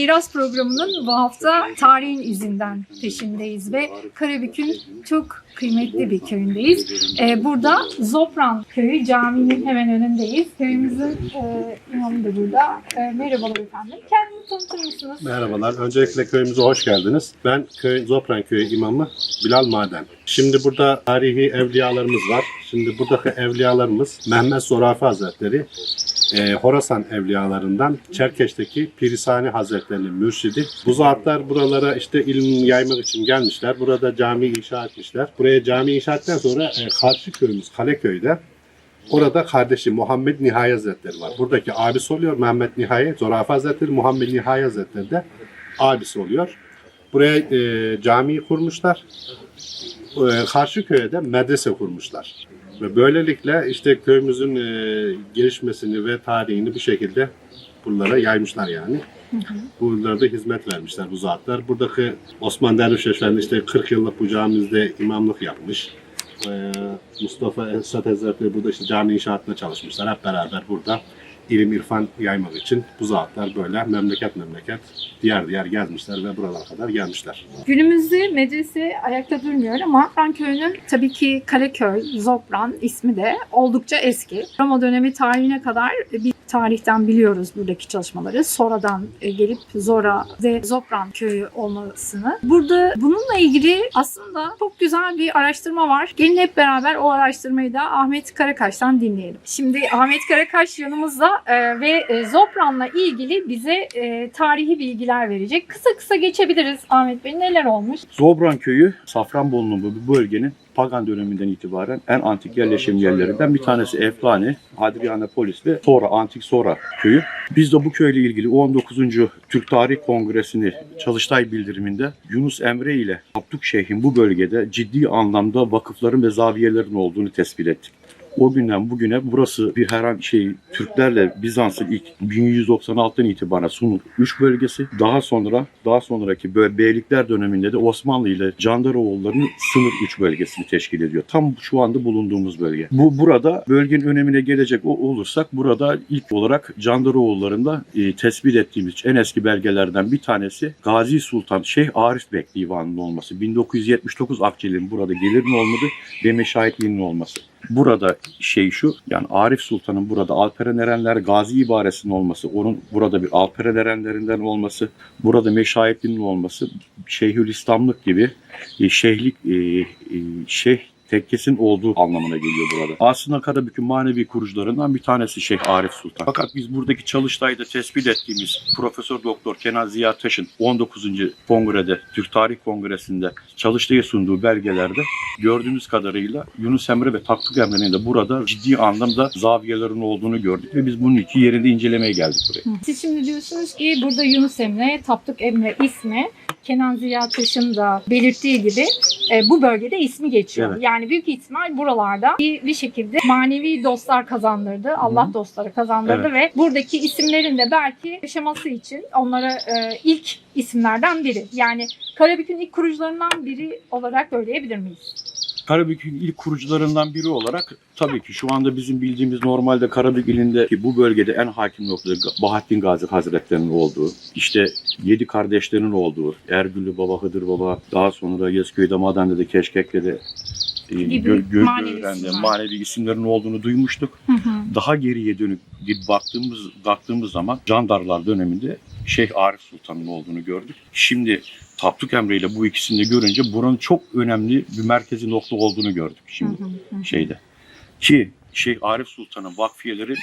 Miras programının bu hafta tarihin izinden peşindeyiz ve Karabük'ün çok kıymetli bir köyündeyiz. Ee, burada Zopran Köyü caminin hemen önündeyiz. Köyümüzün e, imamı da burada. E, merhabalar efendim. Kendinizi tanıtır mısınız? Merhabalar. Öncelikle köyümüze hoş geldiniz. Ben köy Zopran Köyü imamı Bilal Maden. Şimdi burada tarihi evliyalarımız var. Şimdi buradaki evliyalarımız Mehmet Zorafi Hazretleri, e, Horasan evliyalarından Çerkeş'teki Pirisani Hazretleri'nin mürşidi. Bu zatlar buralara işte ilim yaymak için gelmişler. Burada cami inşa etmişler. Buraya cami inşa ettikten sonra e, karşı köyümüz Kaleköy'de Orada kardeşi Muhammed Nihai Hazretleri var. Buradaki abisi oluyor Mehmet Nihai. Zorafi Hazretleri Muhammed Nihai Hazretleri de abisi oluyor. Buraya e, camiyi kurmuşlar. E, karşı köye de medrese kurmuşlar. Ve böylelikle işte köyümüzün e, gelişmesini ve tarihini bu şekilde buralara yaymışlar yani. Buralara da hizmet vermişler bu zatlar. Buradaki Osman Derviş Efendi işte 40 yıllık bu camimizde imamlık yapmış. Ee, Mustafa Esat Hazretleri burada işte cami inşaatında çalışmışlar. Hep beraber burada ilim irfan yaymak için bu zatlar böyle memleket memleket diğer diğer gezmişler ve buralara kadar gelmişler. Günümüzde medrese ayakta durmuyor ama Zopran Köyü'nün tabii ki Kaleköy, Zopran ismi de oldukça eski. Roma dönemi tarihine kadar bir tarihten biliyoruz buradaki çalışmaları. Sonradan e, gelip Zora ve Zopran köyü olmasını. Burada bununla ilgili aslında çok güzel bir araştırma var. Gelin hep beraber o araştırmayı da Ahmet Karakaş'tan dinleyelim. Şimdi Ahmet Karakaş yanımızda e, ve e, Zopran'la ilgili bize tarihi bilgiler verecek. Kısa kısa geçebiliriz Ahmet Bey. Neler olmuş? Zobran köyü Safranbolu'nun bu bölgenin pagan döneminden itibaren en antik yerleşim yerlerinden bir tanesi Eflani, Hadrianapolis ve sonra Antik Sora köyü. Biz de bu köyle ilgili 19. Türk Tarih Kongresi'ni Çalıştay bildiriminde Yunus Emre ile Abdük Şeyh'in bu bölgede ciddi anlamda vakıfların ve zaviyelerin olduğunu tespit ettik. O günden bugüne burası bir herhangi şey Türklerle Bizans'ın ilk 1196'dan itibaren sunulmuş üç bölgesi. Daha sonra daha sonraki böyle beylikler döneminde de Osmanlı ile Candaroğulları'nın sınır üç bölgesini teşkil ediyor. Tam şu anda bulunduğumuz bölge. Bu burada bölgenin önemine gelecek olursak burada ilk olarak Candaroğulları'nda e, tespit ettiğimiz en eski belgelerden bir tanesi Gazi Sultan Şeyh Arif Bek Divanı'nın olması. 1979 Akçeli'nin burada gelirin olmadı ve meşahitliğinin olması. Burada şey şu yani Arif Sultan'ın burada Alperen Erenler Gazi ibaresinin olması, onun burada bir Alperen Erenlerinden olması, burada meşahitliğinin olması, Şeyhülislamlık gibi e, şeyhlik e, e, şeyh tekkesinin olduğu anlamına geliyor burada. Aslında Karabük'ün manevi kurucularından bir tanesi Şeyh Arif Sultan. Fakat biz buradaki çalıştayda tespit ettiğimiz Profesör Doktor Kenan Ziya Taş'ın 19. kongrede, Türk Tarih Kongresi'nde çalıştayı sunduğu belgelerde gördüğümüz kadarıyla Yunus Emre ve Taktık Emre'nin de burada ciddi anlamda zaviyelerin olduğunu gördük ve biz bunun iki yerinde incelemeye geldik buraya. Siz şimdi diyorsunuz ki burada Yunus Emre, Tapduk Emre ismi Kenan Ziya Taş'ın da belirttiği gibi e, bu bölgede ismi geçiyor. Evet. Yani büyük ihtimal buralarda bir, bir şekilde manevi dostlar kazandırdı. Allah dostları kazandırdı ve buradaki isimlerin de belki yaşaması için onlara e, ilk isimlerden biri. Yani Karabük'ün ilk kurucularından biri olarak söyleyebilir miyiz? Karabük'ün ilk kurucularından biri olarak tabii ki şu anda bizim bildiğimiz normalde Karabük ilindeki bu bölgede en hakim noktada Bahattin Gazi Hazretleri'nin olduğu, işte yedi kardeşlerin olduğu, Ergüllü Baba, Hıdır Baba, daha sonra Yesköy'de, Madende'de, Keşkekle'de, e, Gibi Gö- Gö- isimler. manevi isimlerin olduğunu duymuştuk. Daha geriye dönük bir baktığımız baktığımız zaman Candarlar döneminde Şeyh Arif Sultan'ın olduğunu gördük. Şimdi Tapduk Emre ile bu ikisini de görünce buranın çok önemli bir merkezi nokta olduğunu gördük şimdi şeyde. Ki Şeyh Arif Sultan'ın vakfiyeleri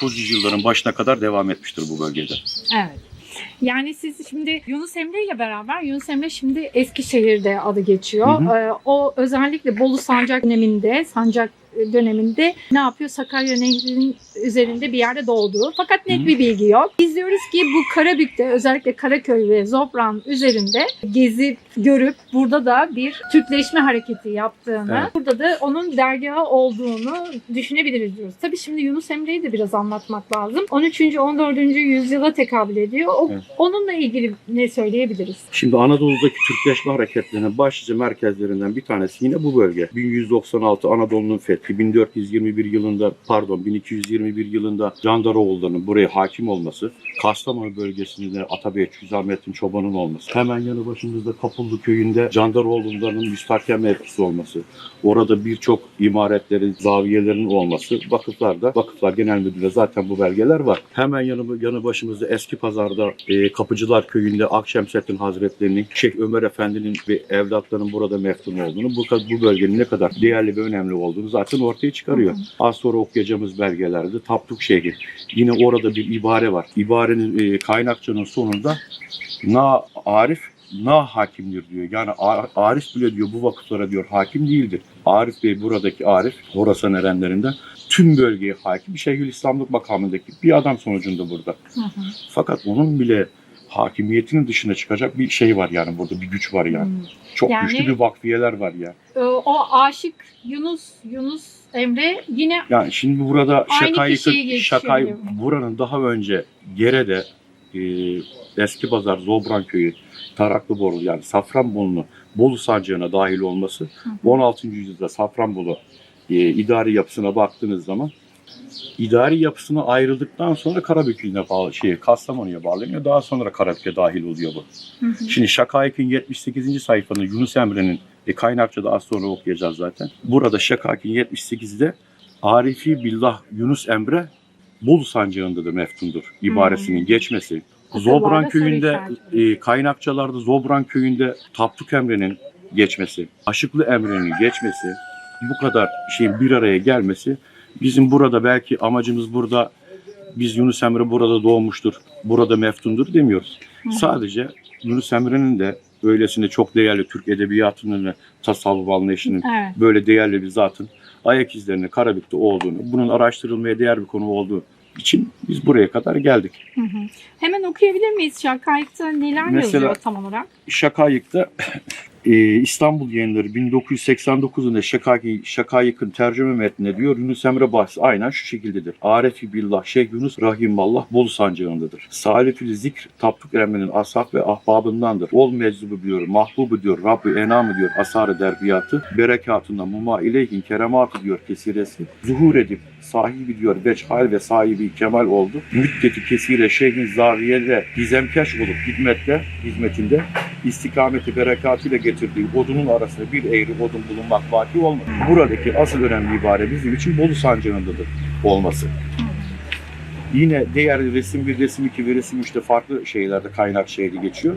1900 yılların başına kadar devam etmiştir bu bölgede. Evet. Yani siz şimdi Yunus Emre ile beraber Yunus Emre şimdi Eskişehir'de adı geçiyor. Hı Ee, o özellikle Bolu Sancak döneminde, Sancak döneminde ne yapıyor? Sakarya Nehri'nin üzerinde bir yerde doğduğu. Fakat net bir bilgi yok. Biz diyoruz ki bu Karabük'te özellikle Karaköy ve Zopran üzerinde gezip görüp burada da bir Türkleşme hareketi yaptığını, Evet. burada da onun dergahı olduğunu düşünebiliriz diyoruz. Tabii şimdi Yunus Emre'yi de biraz anlatmak lazım. 13. 14. yüzyıla tekabül ediyor. O, Evet. Onunla ilgili ne söyleyebiliriz? Şimdi Anadolu'daki Türkleşme hareketlerinin başlıca merkezlerinden bir tanesi yine bu bölge. 1196 Anadolu'nun fethi, 1421 yılında pardon 1221 yılında Candaroğulları'nın buraya hakim olması Kastamonu bölgesinde Atabey Hüsamettin Çoban'ın olması. Hemen yanı başımızda Kapıllı köyünde Candaroğlu'nların müstahkem mevkisi olması. Orada birçok imaretlerin, zaviyelerin olması. Vakıflarda, Vakıflar Genel Müdürlüğü'nde zaten bu belgeler var. Hemen yanı, yanı başımızda Eski Pazar'da e, Kapıcılar Köyü'nde Akşemseddin Hazretleri'nin, Şeyh Ömer Efendi'nin ve evlatlarının burada meftun olduğunu, bu, bu bölgenin ne kadar değerli ve önemli olduğunu zaten ortaya çıkarıyor. Az sonra okuyacağımız belgelerde Tapduk Şehri. Yine orada bir ibare var. İbarenin e, kaynakçanın sonunda na arif na hakimdir diyor. Yani Arif bile diyor bu vakıflara diyor hakim değildir. Arif Bey buradaki Arif Horasan erenlerinden tüm bölgeye hakim Şeyhülislamlık makamındaki bir adam sonucunda burada. Hı hı. Fakat onun bile hakimiyetinin dışına çıkacak bir şey var yani burada bir güç var yani. Hmm. Çok Yani- güçlü bir vakfiyeler var ya. Ee, O aşık Yunus Yunus Emre yine Yani şimdi burada Şakay'ı kişiyi geçiyor Şakay gibi. buranın daha önce Gere'de e, Eski Pazar, Zobran Köyü, Taraklıborlu yani Safranbolu'nun Bolu sancağına dahil olması Hı hı. 16. yüzyılda Safranbolu e, idari yapısına baktığınız zaman idari yapısına ayrıldıktan sonra Karabük'üne bağlı, şey, Kastamonu'ya bağlanıyor. Daha sonra Karabük'e dahil oluyor bu. Hı hı. Şimdi Şakayık'ın 78. sayfanın Yunus Emre'nin e, kaynakçada az sonra okuyacağız zaten. Burada Şakayık'ın 78'de Arifi Billah Yunus Emre Bolu sancağında da meftundur ibaresinin geçmesi. Akıllarda Zobran soru köyünde e, kaynakçalarda Zobran köyünde Tapduk Emre'nin geçmesi, Aşıklı Emre'nin geçmesi, bu kadar şeyin bir araya gelmesi bizim burada belki amacımız burada biz Yunus Emre burada doğmuştur, burada meftundur demiyoruz. Hı. Sadece Yunus Emre'nin de öylesine çok değerli Türk edebiyatının ve tasavvuf anlayışının Evet. böyle değerli bir zatın ayak izlerinin Karabük'te olduğunu, bunun araştırılmaya değer bir konu olduğu için biz buraya kadar geldik. Hı hı. Hemen okuyabilir miyiz Şarkayık'ta neler Mesela- yazıyor tam olarak? Şakayık'ta e, İstanbul yayınları 1989'unda Şakayık, Şakayık'ın tercüme metninde diyor Yunus Emre bahsi aynen şu şekildedir. Arefi billah Şeyh Yunus Rahimallah Bolu sancağındadır. Salifül zikr Tapduk Emre'nin ashab ve ahbabındandır. Ol meczubu diyor, mahbubu diyor, Rabbi enamı diyor, asarı derbiyatı, berekatından muma ileyhin kerematı diyor kesiresi. Zuhur edip sahibi diyor veçhal ve sahibi kemal oldu. Müddeti kesire şeyhin zaviyede gizemkeş olup hizmette, hizmetinde istikameti berekatıyla getirdiği odunun arasında bir eğri odun bulunmak vaki olmadı. Buradaki asıl önemli ibare bizim için Bolu sancağındadır olması. Yine diğer resim bir, resim iki ve resim üçte farklı şeylerde kaynak şeydi geçiyor.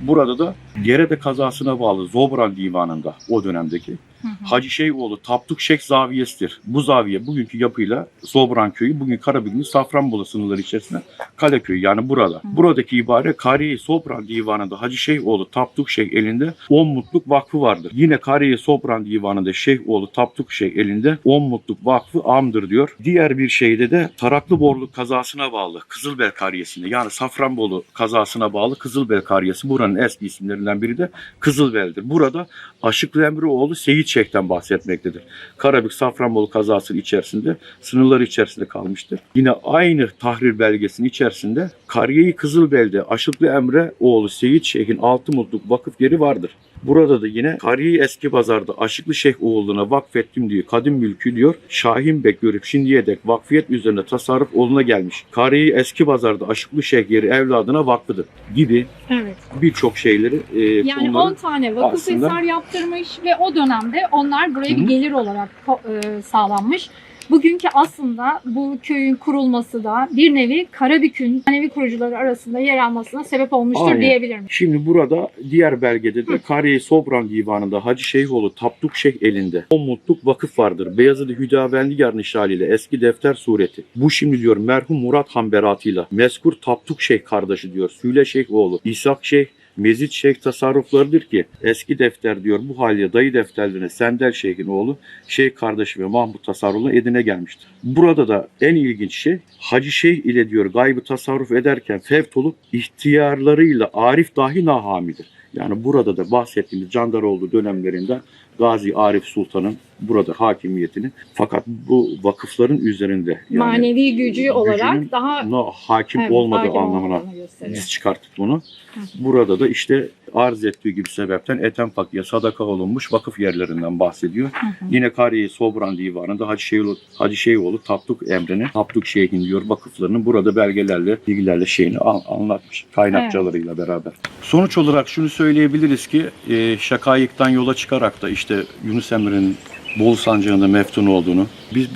Burada da Gerede kazasına bağlı Zobran Divanı'nda o dönemdeki Hı hı. Hacı Şeyhoğlu Tapduk Şeyh Zaviyesi'dir. Bu zaviye bugünkü yapıyla Zobran Köyü, bugün Karabük'ün Safranbolu sınırları içerisinde Kale Köyü yani burada. Buradaki ibare Kariye Sobran Divanı'nda Hacı Şeyhoğlu Tapduk Şeyh elinde 10 mutluk vakfı vardır. Yine Kariye Sobran Divanı'nda Şeyhoğlu Tapduk Şeyh elinde 10 mutluk vakfı amdır diyor. Diğer bir şeyde de Taraklıborlu kazasına bağlı Kızılbel Kariyesi'nde yani Safranbolu kazasına bağlı Kızılbel Kariyesi buranın eski isimlerinden biri de Kızılbel'dir. Burada Aşıklı Emreoğlu Seyit Şeyh'ten bahsetmektedir. Karabük Safranbolu kazasının içerisinde sınırları içerisinde kalmıştır. Yine aynı tahrir belgesinin içerisinde Kariye-i Kızılbel'de Aşıklı Emre oğlu Seyit Şeyh'in altı mutluk vakıf yeri vardır. Burada da yine Kariye Eski Pazar'da Aşıklı Şeyh oğluna vakfettim diyor. Kadim mülkü diyor. Şahin Bek görüp şimdiye dek vakfiyet üzerine tasarruf oğluna gelmiş. Kariye Eski Pazar'da Aşıklı Şeyh yeri evladına vakfıdır gibi Evet. birçok şeyleri e, Yani konuları 10 tane vakıf aslında- eser yaptırmış ve o dönemde onlar buraya Hı bir gelir olarak e, sağlanmış. Bugünkü aslında bu köyün kurulması da bir nevi Karabük'ün manevi kurucuları arasında yer almasına sebep olmuştur Aynen. diyebilirim. Şimdi burada diğer belgede de Kariye Sobran Divanı'nda Hacı Şeyhoğlu Tapduk Şeyh elinde 10 mutluk vakıf vardır. Beyazıt Hüdavendigar nişaliyle eski defter sureti. Bu şimdi diyor merhum Murat Han beratıyla Meskur Tapduk Şeyh kardeşi diyor. Süle Şeyh oğlu İshak Şeyh Mezit Şeyh tasarruflarıdır ki eski defter diyor bu haliyle dayı defterlerine Sendel Şeyh'in oğlu Şeyh kardeşi ve Mahmut tasarrufuna edine gelmiştir. Burada da en ilginç şey Hacı Şeyh ile diyor gaybı tasarruf ederken fevt olup ihtiyarlarıyla Arif dahi nahamidir. Yani burada da bahsettiğimiz Candaroğlu dönemlerinde Gazi Arif Sultan'ın burada hakimiyetini fakat bu vakıfların üzerinde yani Manevi gücü olarak daha hakim evet, olmadığı hakim anlamına biz çıkarttık bunu. Hı. Burada da işte arz ettiği gibi sebepten Etenfak'ya sadaka olunmuş vakıf yerlerinden bahsediyor. Yine Kariye Sobran Divanı'nda Hacı Şeyhoğlu, Hacı Şeyhoğlu Tapduk Emre'nin, Tapduk Şeyh'in diyor vakıflarının burada belgelerle, bilgilerle şeyini an- anlatmış. Kaynakçalarıyla beraber. Sonuç olarak şunu söyleyebiliriz ki e, Şakayık'tan yola çıkarak da işte Yunus Emre'nin Bolu Sancağı'nda meftun olduğunu, biz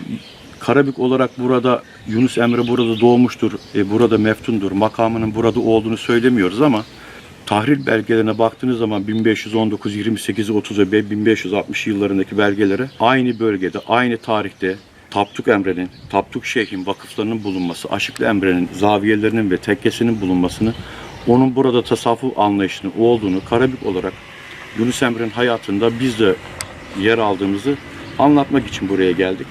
Karabük olarak burada Yunus Emre burada doğmuştur, e, burada meftundur, makamının burada olduğunu söylemiyoruz ama tahril belgelerine baktığınız zaman 1519, 28, 30 ve 1560 yıllarındaki belgelere aynı bölgede, aynı tarihte Tapduk Emre'nin, Tapduk Şeyh'in vakıflarının bulunması, Aşıklı Emre'nin zaviyelerinin ve tekkesinin bulunmasını, onun burada tasavvuf anlayışının olduğunu Karabük olarak Yunus Emre'nin hayatında biz de yer aldığımızı anlatmak için buraya geldik.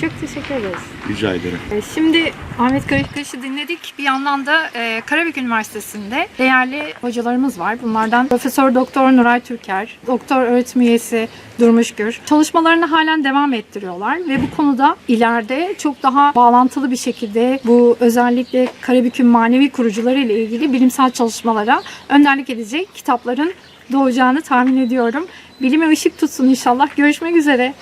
Çok teşekkür ederiz. Rica ederim. E, Şimdi Ahmet Kayıktaş'ı dinledik. Bir yandan da e, Karabük Üniversitesi'nde değerli hocalarımız var. Bunlardan Profesör Doktor Nuray Türker, Doktor öğretim üyesi Durmuş Gür. Çalışmalarını halen devam ettiriyorlar ve bu konuda ileride çok daha bağlantılı bir şekilde bu özellikle Karabük'ün manevi kurucuları ile ilgili bilimsel çalışmalara önderlik edecek kitapların doğacağını tahmin ediyorum. Bilime ışık tutsun inşallah. Görüşmek üzere.